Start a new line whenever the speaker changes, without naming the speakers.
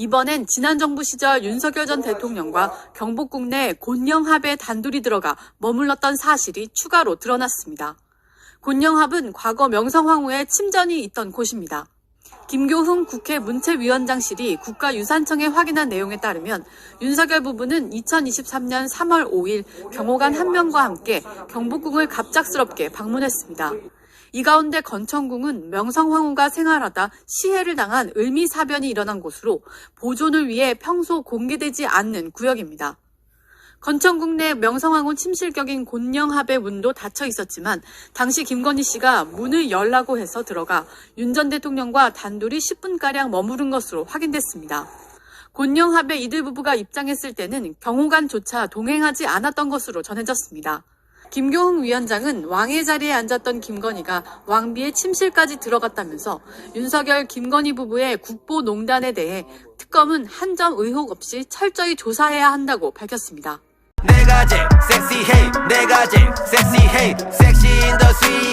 이번엔 지난 정부 시절 윤석열 전 대통령과 경복궁 내 곤영합에 단둘이 들어가 머물렀던 사실이 추가로 드러났습니다. 곤영합은 과거 명성황후의 침전이 있던 곳입니다. 김교흠 국회 문체위원장실이 국가유산청에 확인한 내용에 따르면 윤석열 부부는 2023년 3월 5일 경호관 한 명과 함께 경복궁을 갑작스럽게 방문했습니다. 이 가운데 건천궁은 명성황후가 생활하다 시해를 당한 을미사변이 일어난 곳으로 보존을 위해 평소 공개되지 않는 구역입니다. 건천궁 내 명성황후 침실격인 곤영합의 문도 닫혀 있었지만 당시 김건희 씨가 문을 열라고 해서 들어가 윤 전 대통령과 단둘이 10분가량 머무른 것으로 확인됐습니다. 곤영합의 이들 부부가 입장했을 때는 경호관조차 동행하지 않았던 것으로 전해졌습니다. 김교흥 위원장은 왕의 자리에 앉았던 김건희가 왕비의 침실까지 들어갔다면서 윤석열 김건희 부부의 국보 농단에 대해 특검은 한 점 의혹 없이 철저히 조사해야 한다고 밝혔습니다.
내가 제일 섹시해 내가 제일 섹시해 섹시 가장